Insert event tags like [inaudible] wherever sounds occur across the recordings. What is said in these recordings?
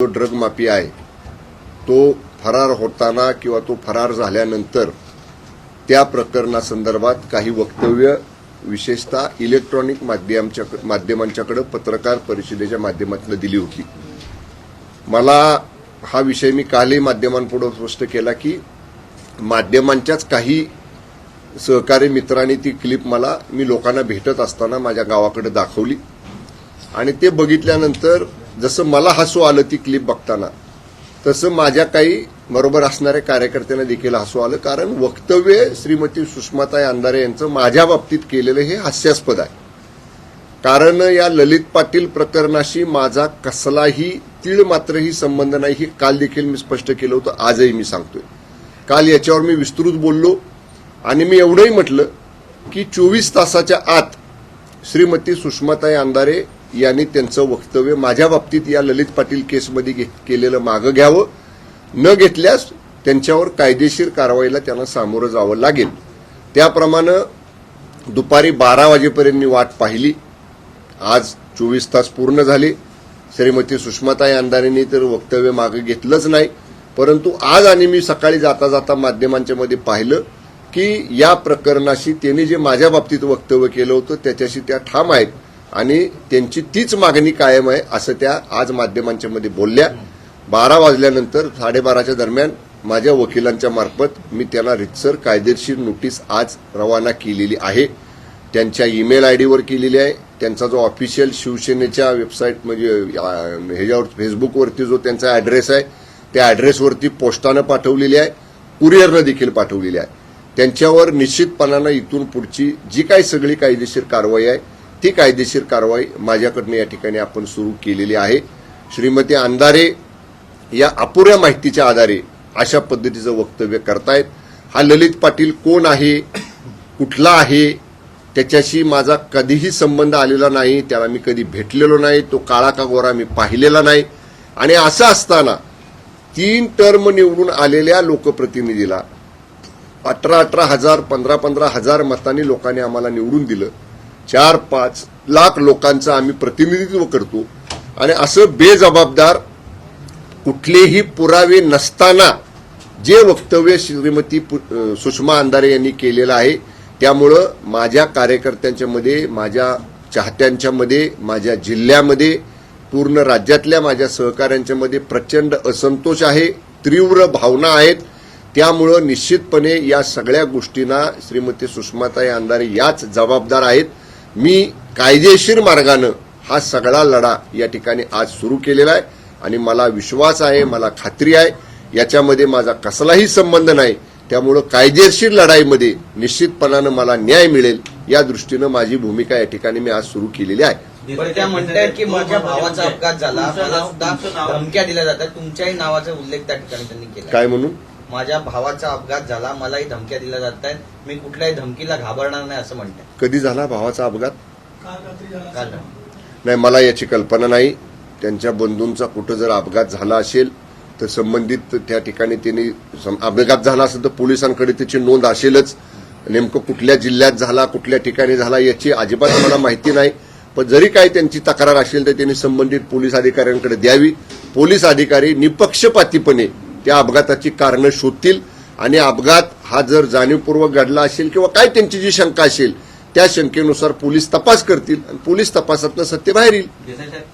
जो drug mafia आहे तो फरार होताना किंवा तो फरार झाल्यानंतर त्या प्रकरणासंदर्भात काही वक्तव्य विशेषतः इलेक्ट्रॉनिक माध्यमांच्या माध्यमांच्याकडे पत्रकार परिषदेच्या माध्यमातून दिली होती. मला हा विषय मी कालही माध्यमांपुढे स्पष्ट केला की माध्यमांच्याच काही सहकारी मित्रांनी ती क्लिप मला मी लोकांना भेटत असताना माझ्या गावाकडे दाखवली. आणि ते बघितल्यानंतर जसं मला हसू आलं ती क्लिप बघताना तसं माझ्या काही बरोबर असणाऱ्या कार्यकर्त्यांना देखील हसू आलं. कारण वक्तव्य श्रीमती सुषमाताई अंधारे यांचं माझ्या बाबतीत केलेलं हे हास्यास्पद आहे. कारण या ललित पाटील प्रकरणाशी माझा कसलाही तीळ मात्रही संबंध नाही हे काल देखील मी स्पष्ट केलं होतं आजही मी सांगतोय. काल याच्यावर मी विस्तृत बोललो आणि मी एवढंही म्हटलं की चोवीस तासाच्या आत श्रीमती सुषमाताई अंधारे यांनी त्यांचं वक्तव्य माझ्या बाबतीत या ललित पाटील केसमध्ये केलेलं मागं घ्यावं. न घेतल्यास त्यांच्यावर कायदेशीर कारवाईला त्यांना सामोरं जावं लागेल. त्याप्रमाणे दुपारी बारा वाजेपर्यंत मी वाट पाहिली. आज चोवीस तास पूर्ण झाले. श्रीमती सुषमाताई अंधारेंनी तर वक्तव्य मागे घेतलंच नाही. परंतु आज आणि मी सकाळी जाता जाता माध्यमांच्या मध्ये पाहिलं की या प्रकरणाशी त्यांनी जे माझ्या बाबतीत वक्तव्य केलं होतं त्याच्याशी त्या ठाम आहेत. आणि त्यांची तीच मागणी कायम आहे असं त्या आज माध्यमांच्या मध्ये बोलल्या. बारा वाजल्यानंतर साडेबाराच्या दरम्यान माझ्या वकिलांच्या मार्फत मी त्यांना रितसर कायदेशीर नोटीस आज रवाना केलेली आहे. त्यांच्या ईमेल आयडीवर केलेली आहे. त्यांचा जो ऑफिशियल शिवसेनेच्या वेबसाईट म्हणजे ह्याच्यावर फेसबुकवरती जो त्यांचा ॲड्रेस आहे त्या ॲड्रेसवरती पोस्टानं पाठवलेली आहे. कुरिअरनं देखील पाठवलेली आहे. त्यांच्यावर निश्चितपणानं इथून पुढची जी काही सगळी कायदेशीर कारवाई आहे ती कायदेशीर कारवाई माझ्याकडनं या ठिकाणी आपण सुरू केलेली आहे. श्रीमती अंधारे या अपुऱ्या माहितीच्या आधारे अशा पद्धतीचं वक्तव्य करतायत. हा ललित पाटील कोण आहे? कुठला आहे? त्याच्याशी माझा कधीही संबंध आलेला नाही. त्याला मी कधी भेटलेलो नाही. तो काळा का गोरा मी पाहिलेला नाही. आणि असं असताना तीन टर्म निवडून आलेल्या लोकप्रतिनिधीला अठरा अठरा हजार पंधरा पंधरा हजार मतांनी लोकांनी आम्हाला निवडून दिलं. चार पाच लाख लोकांचं आम्ही प्रतिनिधित्व करतो. आणि असं बेजबाबदार कुठलेही पुरावे नसताना जे वक्तव्य श्रीमती पु- सुषमा अंधारे यांनी केलेलं आहे त्यामुळं माझ्या कार्यकर्त्यांच्या मध्ये माझ्या चाहत्यांच्या मध्ये माझ्या जिल्ह्यामध्ये पूर्ण राज्यातल्या माझ्या सहकाऱ्यांच्या मध्ये प्रचंड असंतोष आहे तीव्र भावना आहेत. त्यामुळं निश्चितपणे या सगळ्या गोष्टींना श्रीमती सुषमाताई अंधारे याच जबाबदार आहेत. मी कायदेशीर मार्गानं हा सगळा लढा या ठिकाणी आज सुरू केलेला आहे आणि मला विश्वास आहे मला खात्री आहे याच्यामध्ये माझा कसलाही संबंध नाही. त्यामुळं कायदेशीर लढाईमध्ये निश्चितपणानं मला न्याय मिळेल या दृष्टीनं माझी भूमिका या ठिकाणी मी आज सुरू केलेली आहे. पण त्या म्हणतायत की माझ्या भावाचा अपघात झाला. मला सुद्धा धमक्या दिल्या जातात. तुमच्याही नावाचा उल्लेख त्या ठिकाणी त्यांनी केला काय म्हणून माझ्या भावाचा अपघात झाला मलाही धमक्या दिल्या जात आहेत. मी कुठल्याही धमकीला घाबरणार नाही असं म्हणताय कधी झाला भावाचा अपघात? काल नाही मला याची कल्पना नाही. त्यांच्या बंधूंचा कुठं जर अपघात झाला असेल तर संबंधित त्या ठिकाणी त्यांनी सम- अपघात झाला असेल तर पोलिसांकडे त्याची नोंद असेलच. नेमकं कुठल्या जिल्ह्यात झाला कुठल्या ठिकाणी झाला याची अजिबात मला माहिती नाही. पण जरी काही त्यांची तक्रार असेल तर त्यांनी संबंधित पोलीस अधिकाऱ्यांकडे द्यावी. पोलीस अधिकारी निपक्षपातीपणे त्या अपघाताची कारणं शोधतील आणि अपघात हा जर जाणीवपूर्वक घडला असेल किंवा काय त्यांची जी शंका असेल त्या शंकेनुसार पोलीस तपास करतील आणि पोलीस तपासातनं सत्य बाहेर येईल.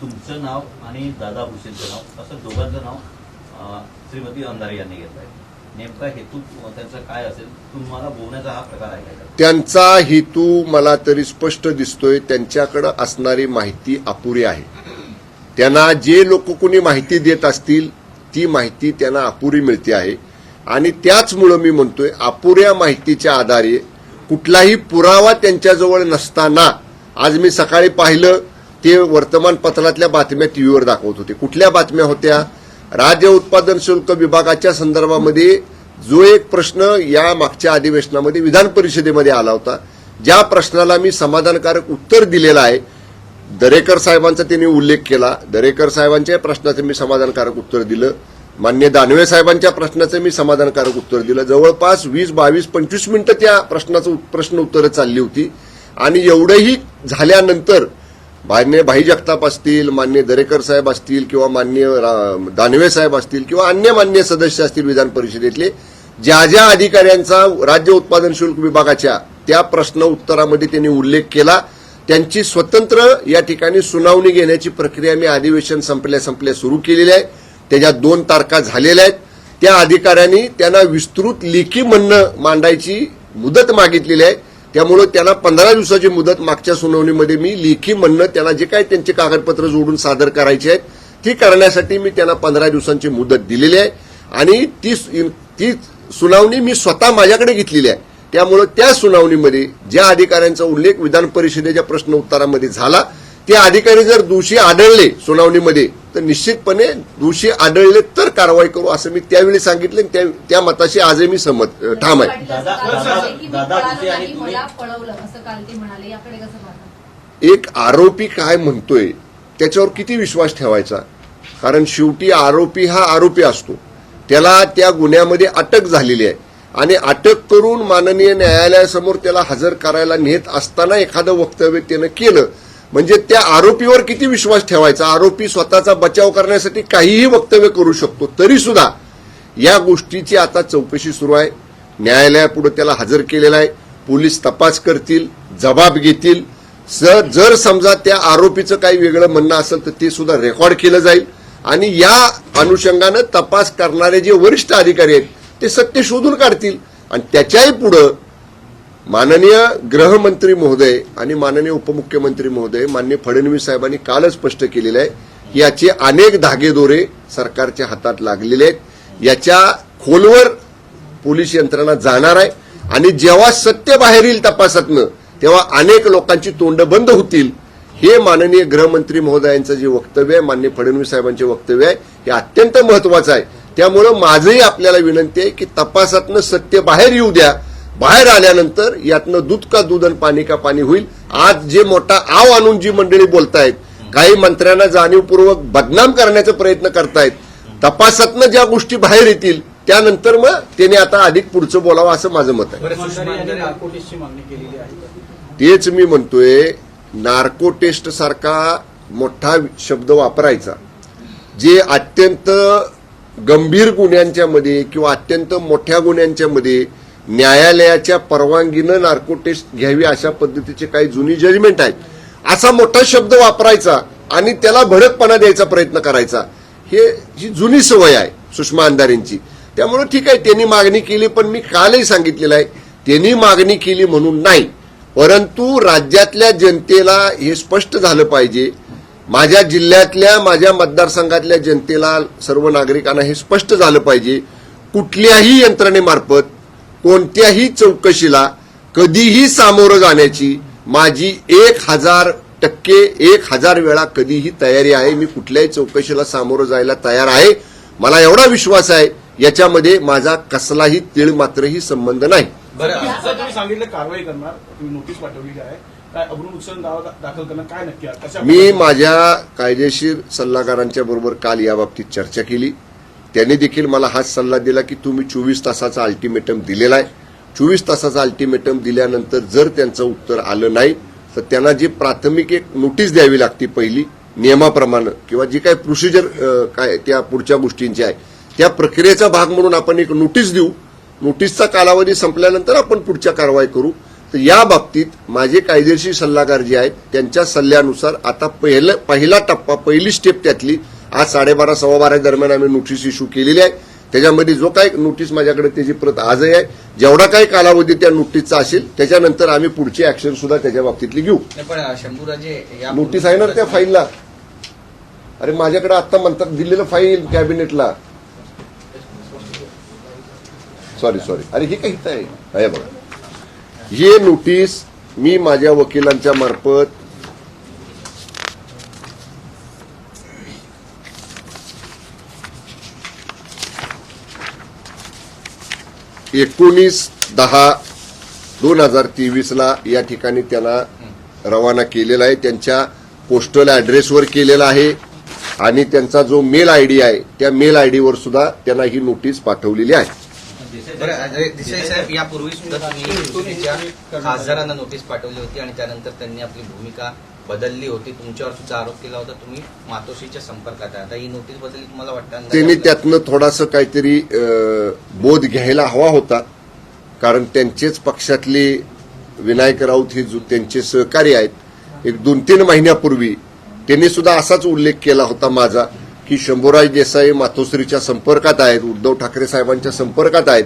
तुमचं नाव आणि दादा हुसेनचं नाव असं दोघांचं नाव श्रीमती अंधारे यांनी घेतलंय नेमका हेतू त्यांचा काय असेल तुम्हाला बोलण्याचा हा प्रकार आहे त्यांचा हेतू मला तरी स्पष्ट दिसतोय. त्यांच्याकडे असणारी माहिती अपुरी आहे. त्यांना जे लोक कोणी माहिती देत असतील ती माहिती त्यांना अपुरी मिळते आहे. आणि त्याचमुळं मी म्हणतोय अपुऱ्या माहितीच्या आधारे कुठलाही पुरावा त्यांच्याजवळ नसताना आज मी सकाळी पाहिलं ते वर्तमानपत्रातल्या बातम्या टीव्हीवर दाखवत होते. कुठल्या बातम्या होत्या? राज्य उत्पादन शुल्क विभागाच्या संदर्भामध्ये जो एक प्रश्न या मागच्या अधिवेशनामध्ये विधान परिषदेमध्ये आला होता ज्या प्रश्नाला मी समाधानकारक उत्तर दिलेलं आहे. दरेकर साहेबांचा त्यांनी उल्लेख केला. दरेकर साहेबांच्या प्रश्नाचं मी समाधानकारक उत्तर दिलं. मान्य दानवे साहेबांच्या प्रश्नाचं मी समाधानकारक उत्तर दिलं. जवळपास वीस बावीस पंचवीस मिनिटं त्या प्रश्नाचं प्रश्न उत्तरं चालली होती. आणि एवढंही झाल्यानंतर मान्य भाई जगताप असतील मान्य दरेकर साहेब असतील किंवा मान्य रा- दानवे साहेब असतील किंवा अन्य मान्य सदस्य असतील विधान परिषदेतले ज्या ज्या अधिकाऱ्यांचा राज्य उत्पादन शुल्क विभागाच्या त्या प्रश्न उत्तरामध्ये त्यांनी उल्लेख केला. त्यांची स्वतंत्र या ठिकाणी सुनावणी घेण्याची प्रक्रिया मी अधिवेशन संपल्या संपल्या सुरू केलेली आहे. त्याच्या दोन तारखा झालेल्या आहेत. त्या अधिकाऱ्यांनी त्यांना विस्तृत लेखी म्हणणं मांडायची मुदत मागितलेली आहे. त्यामुळे त्यांना पंधरा दिवसाची मुदत मागच्या सुनावणीमध्ये मी लेखी म्हणणं त्यांना जे काही त्यांचे कागदपत्र जोडून सादर करायचे आहेत ती करण्यासाठी मी त्यांना पंधरा दिवसांची मुदत दिलेली आहे. आणि ती ती सुनावणी मी स्वतः माझ्याकडे घेतलेली आहे. त्यामुळे त्या सुनावणीमध्ये ज्या अधिकाऱ्यांचा उल्लेख विधान परिषदेच्या प्रश्न उत्तरामध्ये झाला ते अधिकारी जर दोषी आढळले सुनावणीमध्ये तर निश्चितपणे दोषी आढळले तर कारवाई करू असं मी त्यावेळी सांगितलं आणि त्या- त्या मताशी आजही मी सहमत ठाम आहे एक आरोपी काय म्हणतोय त्याच्यावर किती विश्वास ठेवायचा कारण शेवटी आरोपी हा आरोपी असतो त्याला त्या गुन्ह्यामध्ये अटक झालेली आहे आणि अटक करून माननीय न्यायालयासमोर त्याला हजर करायला नेत असताना एखादं वक्तव्य त्यानं केलं. म्हणजे त्या आरोपीवर किती विश्वास ठेवायचा? आरोपी स्वतःचा बचाव करण्यासाठी काहीही वक्तव्य करू शकतो तरी सुद्धा या गोष्टीची आता चौकशी सुरू आहे. न्यायालयापुढे त्याला हजर केलेला आहे. पोलीस तपास करतील जबाब घेतील. स- जर समजा त्या आरोपीचं काही वेगळं म्हणणं असेल तर ते सुद्धा रेकॉर्ड केलं जाईल. आणि या अनुषंगानं तपास करणारे जे वरिष्ठ अधिकारी आहेत ते सत्य शोधून काढतील. आणि त्याच्याही पुढं माननीय गृहमंत्री महोदय आणि माननीय उपमुख्यमंत्री महोदय माननीय फडणवीस साहेबांनी कालच स्पष्ट केलेलं आहे याचे अनेक धागेदोरे सरकारच्या हातात लागलेले आहेत. याच्या खोलवर पोलीस यंत्रणा जाणार आहे. आणि जेव्हा सत्य बाहेर येईल तपासातनं तेव्हा अनेक लोकांची तोंड बंद होतील. हे माननीय गृहमंत्री महोदयांचं जे वक्तव्य आहे माननीय फडणवीस साहेबांचे वक्तव्य आहे हे अत्यंत महत्वाचं आहे. त्यामुळं माझंही आपल्याला विनंती आहे की तपासातनं सत्य बाहेर येऊ द्या. बाहेर आल्यानंतर यातनं दूध का दूध आणि पाणी का पाणी होईल. आज जे मोठा आव आणून जी मंडळी बोलतायत काही मंत्र्यांना जाणीवपूर्वक बदनाम करण्याचा प्रयत्न करतायत. तपासातनं ज्या गोष्टी बाहेर येतील त्यानंतर मग त्याने आता अधिक पुढचं बोलावं असं माझं मत आहे. तेच मी म्हणतोय नार्को टेस्ट सारखा मोठा शब्द वापरायचा. जे अत्यंत गंभीर गुन्ह्यांच्या मध्ये किंवा अत्यंत मोठ्या गुन्ह्यांच्या मध्ये न्यायालयाच्या परवानगीनं नार्को टेस्ट घ्यावी अशा पद्धतीचे काही जुनी जजमेंट आहेत. असा मोठा शब्द वापरायचा आणि त्याला भडकपणा द्यायचा प्रयत्न करायचा हे ही जुनी सवय आहे सुषमा अंधारेंची. त्यामुळे ठीक आहे त्यांनी मागणी केली पण मी कालही सांगितलेलं आहे त्यांनी मागणी केली म्हणून नाही. परंतु राज्यातल्या जनतेला हे स्पष्ट झालं पाहिजे माझ्या जिल्ह्यातल्या माझ्या मतदारसंघातल्या जनतेला सर्व नागरिकांना हे स्पष्ट झालं पाहिजे. कुठल्याही यंत्रणेमार्फत कोणत्याही चौकशीला कधीही सामोरं जाण्याची माझी एक हजार टक्के एक हजार वेळा कधीही तयारी आहे. मी कुठल्याही चौकशीला सामोरं जायला तयार आहे. मला एवढा विश्वास आहे याच्यामध्ये माझा कसलाही तीळ मात्रही संबंध नाही. बरं सांगितलं कारवाई करणार. नोटीस पाठवलेली आहे. काय अब्रून उत्सव दावा दा- दाखल करणार काय नक्की आहे? कशा मी माझ्या कायदेशीर सल्लागारांच्या बरोबर काल याबाबतीत चर्चा केली. त्यांनी देखील मला हाच सल्ला दिला की तुम्ही चोवीस तासाचा अल्टिमेटम दिलेला आहे. चोवीस तासाचा अल्टिमेटम दिल्यानंतर जर त्यांचं उत्तर आलं नाही तर त्यांना जी प्राथमिक एक नोटीस द्यावी लागते पहिली नियमाप्रमाणे किंवा जी काही प्रोसिजर काय त्या पुढच्या गोष्टींची आहे त्या प्रक्रियेचा भाग म्हणून आपण एक नोटीस देऊ. नोटीसचा कालावधी संपल्यानंतर आपण पुढच्या कारवाई करू. तर या बाबतीत माझे कायदेशीर सल्लागार जे आहेत त्यांच्या सल्ल्यानुसार आता पहिलं पहिला टप्पा पहिली स्टेप त्यातली आज साडेबारा सव्वा बारा दरम्यान आम्ही नोटीस इश्यू केलेली आहे. त्याच्यामध्ये जो काही नोटीस माझ्याकडे त्याची प्रत आजही आहे. जेवढा काही कालावधी त्या नोटीसचा असेल त्याच्यानंतर आम्ही पुढची ऍक्शन सुद्धा त्याच्या बाबतीतली घेऊ. नोटीस आहे ना त्या फाईलला अरे माझ्याकडे आता म्हणतात दिलेलं फाईल कॅबिनेटला सॉरी सॉरी अरे हे काही आहे. बघा. हे नोटीस मी माझ्या वकिलांच्या मार्फत एकोणीस दहा दोन हजार तेवीसला या ठिकाणी त्यांना रवाना केलेला आहे. त्यांच्या पोस्टल ऍड्रेसवर केलेला आहे. आणि त्यांचा जो मेल आय डी आहे त्या मेल आयडीवर सुद्धा त्यांना ही नोटीस पाठवलेली आहे. बरं अजय देसाई साहेब यापूर्वी सुद्धा तुम्ही तुमच्या खासदारांना नोटीस पाठवली होती आणि त्यानंतर त्यांनी आपली भूमिका बदलली होती. तुमच्यावर सुद्धा आरोप केला होता. तुम्ही मातोश्रीच्या संपर्कात आता ही नोटीस बदलली तुम्हाला वाटतं त्यांनी त्यातनं थोडासा काहीतरी बोध घ्यायला हवा होता. कारण त्यांचेच पक्षातले विनायक राऊत हे जो त्यांचे सहकारी आहेत एक दोन तीन महिन्यापूर्वी त्यांनी सुद्धा असाच उल्लेख केला होता माझा. की शंभूराज देसाई मातोश्रीच्या संपर्कात आहेत उद्धव ठाकरे साहेबांच्या संपर्कात आहेत.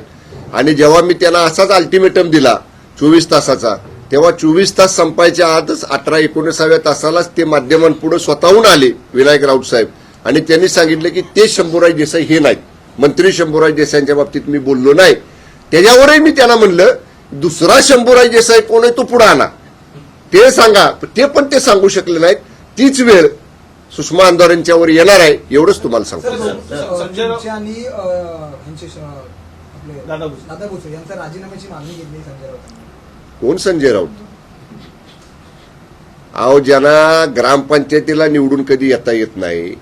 आणि जेव्हा मी त्यांना असाच अल्टिमेटम दिला चोवीस तासाचा तेव्हा चोवीस तास संपायच्या आतच अठरा एकोणीसाव्या तासालाच ते माध्यमांपुढे स्वतःहून आले विनायक राऊत साहेब. आणि त्यांनी सांगितलं की ते शंभूराज देसाई हे नाहीत. मंत्री शंभूराज देसाईंच्या बाबतीत मी बोललो नाही. त्याच्यावरही मी त्यांना म्हणलं दुसरा शंभूराज देसाई कोण आहे तो पुढे आणा. ते सांगा ते पण ते सांगू शकले नाहीत. तीच वेळ सुषमा अंधारेंच्यावर येणार आहे एवढंच तुम्हाला सांगतो. संजय राऊत- तुमचे आणि दादा भुसे. यांचा राजीनाम्याची मागणी केली संजय कोण संजय राऊत? अहो ज्यांना ग्रामपंचायतीला निवडून कधी येता येत नाही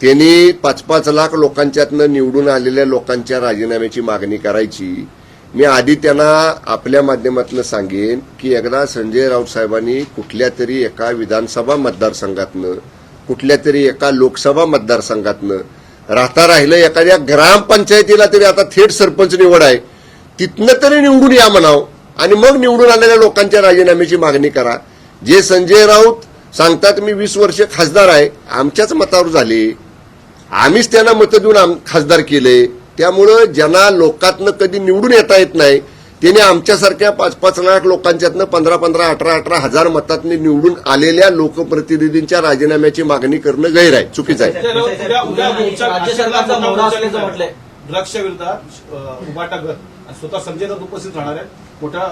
त्यांनी पाच पाच लाख लोकांच्यातनं निवडून आलेल्या लोकांच्या राजीनाम्याची मागणी करायची. मी आधी त्यांना आपल्या माध्यमातून सांगेन की एकदा संजय राऊत साहेबांनी कुठल्या तरी एका विधानसभा मतदारसंघातनं कुठल्या तरी एका लोकसभा मतदारसंघातनं. राहता राहिलं एखाद्या ग्रामपंचायतीला तरी आता थेट सरपंच निवड आहे. तिथनं तरी निवडून या म्हणाव. आणि मग निवडून आलेल्या लोकांच्या राजीनाम्याची मागणी करा. जे संजय राऊत सांगतात मी वीस वर्ष खासदार आहे. आमच्याच मतावर झाले. आम्हीच त्यांना मतं देऊन आम- खासदार केले. त्यामुळं ज्यांना लोकातनं कधी निवडून येता येत नाही त्याने आमच्यासारख्या पाच पाच लाख लोकांच्यातनं पंधरा पंधरा अठरा अठरा हजार मतातनं निवडून आलेल्या लोकप्रतिनिधींच्या राजीनाम्याची मागणी करणं गैर आहे चुकीचं आहे. विरोधात उभाटा स्वतः संजय राऊत उपस्थित राहणार आहेत. मोठा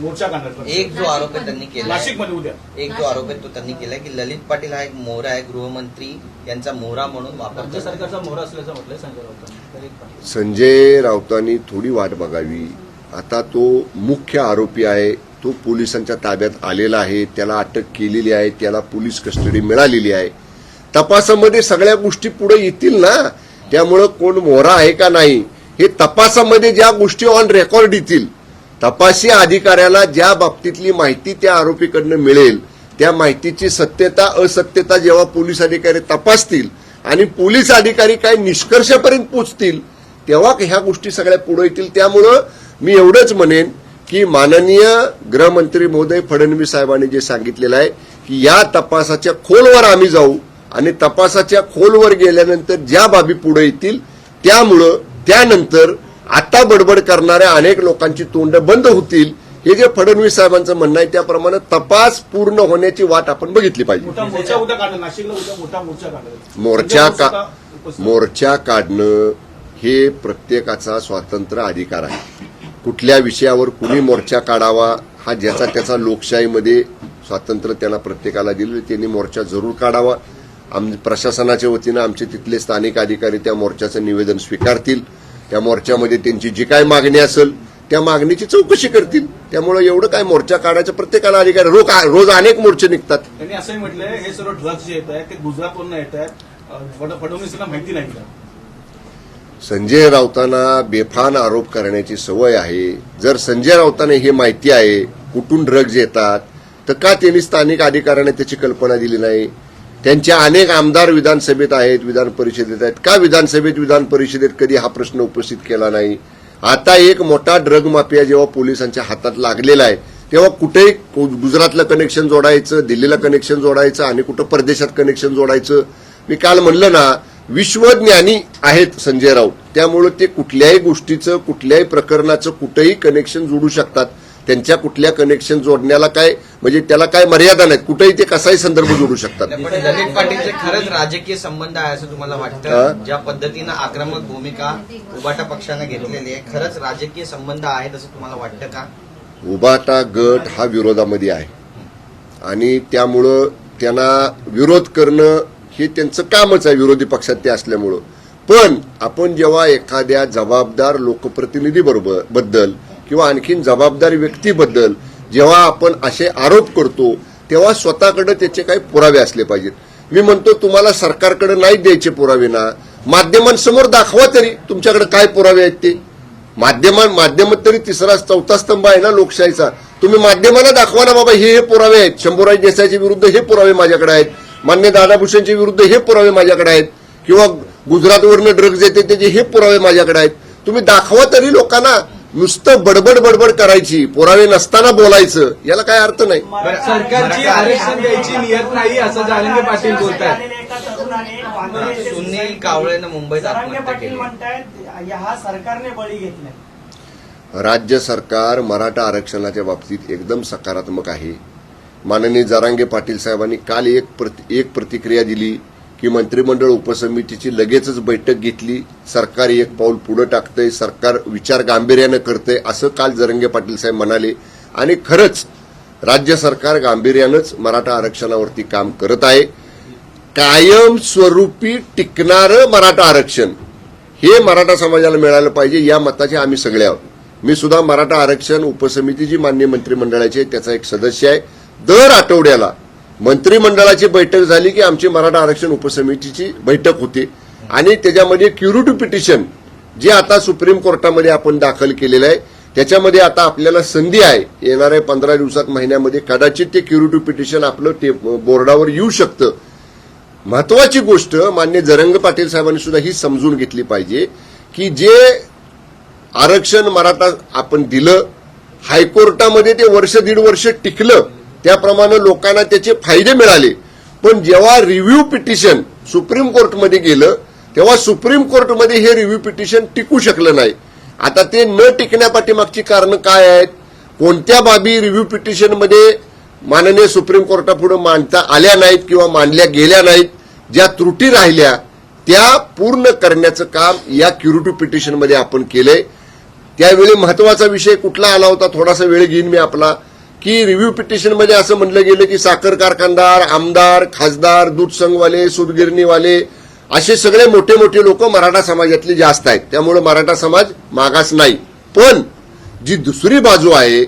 मोर्चा काढणार. एक जो आरोप आहे त्यांनी केला नाशिकमध्ये उद्या. एक जो आरोप आहे तो त्यांनी केलाय की ललित पाटील हा एक मोहरा आहे गृहमंत्री यांचा मोहरा म्हणून वापर. सरकारचा मोहरा असल्याचं म्हटलंय संजय. संजय राऊतांनी थोडी वाट बघावी. आता तो मुख्य आरोपी आहे. तो पोलिसांच्या ताब्यात आलेला आहे. त्याला अटक केलेली आहे. त्याला पोलीस कस्टडी मिळालेली आहे. तपासामध्ये सगळ्या गोष्टी पुढे येतील ना? त्यामुळं कोण मोहरा आहे का नाही? हे तपासामध्ये ज्या गोष्टी ऑन रेकॉर्ड येतील तपासी अधिकाऱ्याला ज्या बाबतीतली माहिती त्या आरोपीकडनं मिळेल त्या माहितीची सत्यता असत्यता जेव्हा पोलीस अधिकारी तपासतील आणि पोलीस अधिकारी काय निष्कर्षापर्यंत पोचतील तेव्हा ह्या गोष्टी सगळ्या पुढे येतील. त्यामुळं मी एवढंच म्हणेन की माननीय गृहमंत्री महोदय फडणवीस साहेबांनी जे सांगितलेलं आहे की या तपासाच्या खोलवर आम्ही जाऊ आणि तपासाच्या खोलवर गेल्यानंतर ज्या बाबी पुढे येतील त्यामुळं त्यानंतर आता बडबड करणाऱ्या अनेक लोकांची तोंड बंद होतील हे जे फडणवीस साहेबांचं म्हणणं आहे त्याप्रमाणे तपास पूर्ण होण्याची वाट आपण बघितली पाहिजे मोर्चा का. मोर्चा काढणं हे प्रत्येकाचा स्वातंत्र्य अधिकार आहे कुठल्या विषयावर कुणी मोर्चा काढावा हा ज्याचा त्याचा लोकशाहीमध्ये स्वातंत्र्य त्यांना प्रत्येकाला दिलं त्यांनी मोर्चा जरूर काढावा. आम प्रशासनाच्या वतीनं आमचे तिथले स्थानिक अधिकारी त्या मोर्चाचं निवेदन स्वीकारतील. त्या मोर्चामध्ये त्यांची जी काय मागणी असेल त्या मागणीची चौकशी करतील. त्यामुळे एवढं काय मोर्चा काढायचं प्रत्येकाला अधिकार आहे. रोज रोज अनेक मोर्चे निघतात. त्यांनी असंही म्हटलंय हे सर्व ड्रग्स जे येत आहेत ते गुजरातवरून येत आहेत. फडणवीसांना माहिती नाही संजय राऊतांना बेफान आरोप करण्याची सवय आहे. जर संजय राऊतांना हे माहिती आहे कुठून ड्रग्ज येतात तर का त्यांनी स्थानिक अधिकाऱ्यांना त्याची कल्पना दिली नाही? त्यांचे अनेक आमदार विधानसभेत आहेत विधान परिषदेत आहेत. का विधानसभेत विधान परिषदेत कधी हा प्रश्न उपस्थित केला नाही? आता एक मोठा ड्रग माफिया जेव्हा पोलिसांच्या हातात लागलेला आहे तेव्हा कुठेही गुजरातला कनेक्शन जोडायचं दिल्लीला कनेक्शन जोडायचं आणि कुठं परदेशात कनेक्शन जोडायचं मी काल म्हणलं ना विश्वज्ञानी आहेत संजय राऊत. त्यामुळे ते कुठल्याही गोष्टीचं कुठल्याही प्रकरणाचं कुठेही कनेक्शन जोडू शकतात. त्यांच्या कुठल्या कनेक्शन जोडण्याला काय म्हणजे त्याला काय मर्यादा नाहीत. कुठेही ते कसाही संदर्भ जोडू शकतात. ललित पाटीलचे खरंच राजकीय संबंध आहे असं तुम्हाला? वाटतं? ज्या पद्धतीनं आक्रमक भूमिका उबाटा पक्षानं घेतलेली आहे खरंच राजकीय संबंध आहेत असं तुम्हाला वाटतं का? उबाटा गट हा विरोधामध्ये आहे. आणि त्यामुळं त्यांना विरोध करणं हे त्यांचं कामच आहे विरोधी पक्षात ते असल्यामुळं. पण आपण जेव्हा एखाद्या जबाबदार लोकप्रतिनिधी बरोबर बद्दल किंवा आणखीन जबाबदार व्यक्तीबद्दल जेव्हा आपण असे आरोप करतो तेव्हा स्वतःकडे त्याचे काही पुरावे असले पाहिजेत. मी म्हणतो तुम्हाला सरकारकडे नाही द्यायचे पुरावे ना. माध्यमांसमोर दाखवा तरी तुमच्याकडे काय पुरावे आहेत ते. माध्यमां माध्यमात तरी तिसरा चौथा स्तंभ आहे ना लोकशाहीचा. तुम्ही माध्यमाला दाखवा ना बाबा हे हे पुरावे आहेत. शंभूराज देसाईच्या विरुद्ध हे पुरावे माझ्याकडे आहेत. मान्य दादाभूषणच्या विरुद्ध हे पुरावे माझ्याकडे आहेत. किंवा गुजरातवरनं ड्रग्ज येते त्याचे हे पुरावे माझ्याकडे आहेत. तुम्ही दाखवा तरी लोकांना नुसतं बडबड बडबड करायची पुरावे नसताना बोलायचं याला काय अर्थ नाही. सरकारची आरक्षण द्यायची नियत नाही असं जालंगे पाटील बोलतात सुनील कावळेनं मुंबईत आत्महत्या पाटील केली. म्हणतायत हा सरकारने बळी घेतलाय राज्य सरकार मराठा आरक्षणाच्या बाबतीत एकदम सकारात्मक आहे. माननीय जारांगे पाटील साहेबांनी काल एक प्रति एक प्रतिक्रिया दिली की मंत्रिमंडळ उपसमितीची लगेचच बैठक घेतली. सरकार एक पाऊल पुढे टाकतंय. सरकार विचार गांभीर्यानं करतंय असं काल जरंगे पाटील साहेब म्हणाले. आणि खरंच राज्य सरकार गांभीर्यानंच मराठा आरक्षणावरती काम करत आहे. कायमस्वरूपी टिकणारं मराठा आरक्षण. हे मराठा समाजाला मिळालं पाहिजे या मताचे आम्ही सगळे आहोत. मी सुद्धा मराठा आरक्षण उपसमितीची मान्य मंत्रिमंडळाची आहे त्याचा एक सदस्य आहे. दर आठवड्याला मंत्रिमंडळाची बैठक झाली की आमची मराठा आरक्षण उपसमितीची बैठक होते. आणि त्याच्यामध्ये क्युरिटिव्ह पिटिशन जे आता सुप्रीम कोर्टामध्ये आपण दाखल केलेलं आहे त्याच्यामध्ये आता आपल्याला संधी आहे. येणाऱ्या पंधरा दिवसात महिन्यामध्ये कदाचित ते क्युरिटिव्ह पिटिशन आपलं ते बोर्डावर येऊ शकतं. महत्वाची गोष्ट मान्य जरंग पाटील साहेबांनी सुद्धा ही समजून घेतली पाहिजे की जे आरक्षण मराठा आपण दिलं हायकोर्टामध्ये ते वर्ष दीड वर्ष टिकलं त्याप्रमाणे लोकांना त्याचे फायदे मिळाले. पण जेव्हा रिव्ह्यू पिटिशन सुप्रीम कोर्टमध्ये गेलं तेव्हा सुप्रीम कोर्टमध्ये हे रिव्ह्यू पिटिशन टिकू शकलं नाही. आता ते न टिकण्यापाठीमागची कारणं काय आहेत? कोणत्या बाबी रिव्ह्यू पिटिशनमध्ये माननीय सुप्रीम कोर्टापुढे मांडता आल्या नाहीत किंवा मांडल्या गेल्या नाहीत? ज्या त्रुटी राहिल्या त्या पूर्ण करण्याचं काम या क्युरिटी पिटिशनमध्ये आपण केलंय. त्यावेळी महत्त्वाचा विषय कुठला आला होता? थोडासा वेळ घेईन मी आपला. की रिव्ह्यू पिटिशनमध्ये असं म्हणलं गेलं की साखर कारखानदार आमदार खासदार दूध संघवाले सूतगिरणीवाले असे सगळे मोठे मोठे लोक मराठा समाजातले जास्त आहेत. त्यामुळे मराठा समाज मागास नाही. पण जी दुसरी बाजू आहे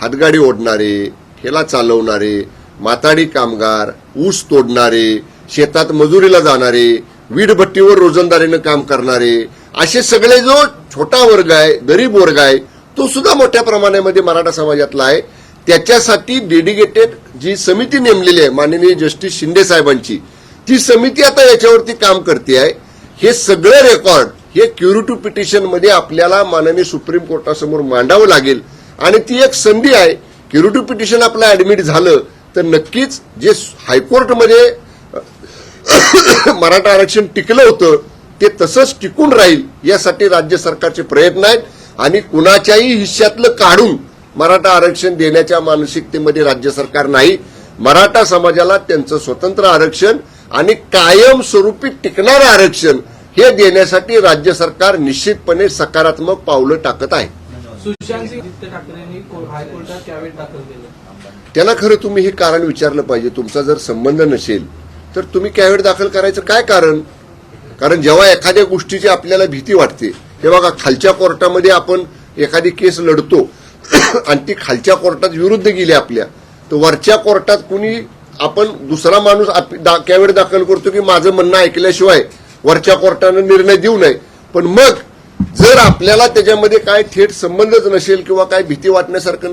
हातगाडी ओढणारे ठेला चालवणारे माताडी कामगार ऊस तोडणारे शेतात मजुरीला जाणारे वीडभट्टीवर रोजंदारीनं काम करणारे असे सगळे जो छोटा वर्ग आहे गरीब वर्ग आहे तो सुद्धा मोठ्या प्रमाणामध्ये मराठा समाजातला आहे. त्याच्यासाठी डेडिकेटेड जी समिती नेमलेली आहे माननीय जस्टिस शिंदे साहेबांची ती समिती आता याच्यावरती काम करते आहे. हे सगळं रेकॉर्ड हे क्युरिटिव्ह पिटिशनमध्ये आपल्याला माननीय सुप्रीम कोर्टासमोर मांडावं लागेल. आणि ती एक संधी आहे क्युरिटिव्ह पिटिशन आपलं ऍडमिट झालं तर नक्कीच जे हायकोर्टमध्ये [coughs] मराठा आरक्षण टिकलं होतं ते तसंच टिकून राहील यासाठी राज्य सरकारचे प्रयत्न आहेत. आणि कुणाच्याही हिश्श्यातलं काढून मराठा आरक्षण देण्याच्या मानसिकतेमध्ये राज्य सरकार नाही. मराठा समाजाला त्यांचं स्वतंत्र आरक्षण आणि कायमस्वरूपी टिकणारं आरक्षण हे देण्यासाठी राज्य सरकार निश्चितपणे सकारात्मक पावलं टाकत आहे. त्यांना खरं तुम्ही हे कारण विचारलं पाहिजे. तुमचा जर संबंध नसेल तर तुम्ही कॅवेट दाखल करायचं काय कारण? कारण जेव्हा एखाद्या गोष्टीची आपल्याला भीती वाटते हे बघा खालच्या कोर्टामध्ये आपण एखादी केस लढतो [coughs] आणि ती खालच्या कोर्टात विरुद्ध गेली आपल्या. तर वरच्या कोर्टात कुणी आपण दुसरा माणूस आप- दा- दाखल करतो की माझं म्हणणं ऐकल्याशिवाय वरच्या कोर्टानं निर्णय देऊ नये. पण मग जर आपल्याला त्याच्यामध्ये काय थेट संबंधच नसेल किंवा काय भीती वाटण्यासारखं नसेल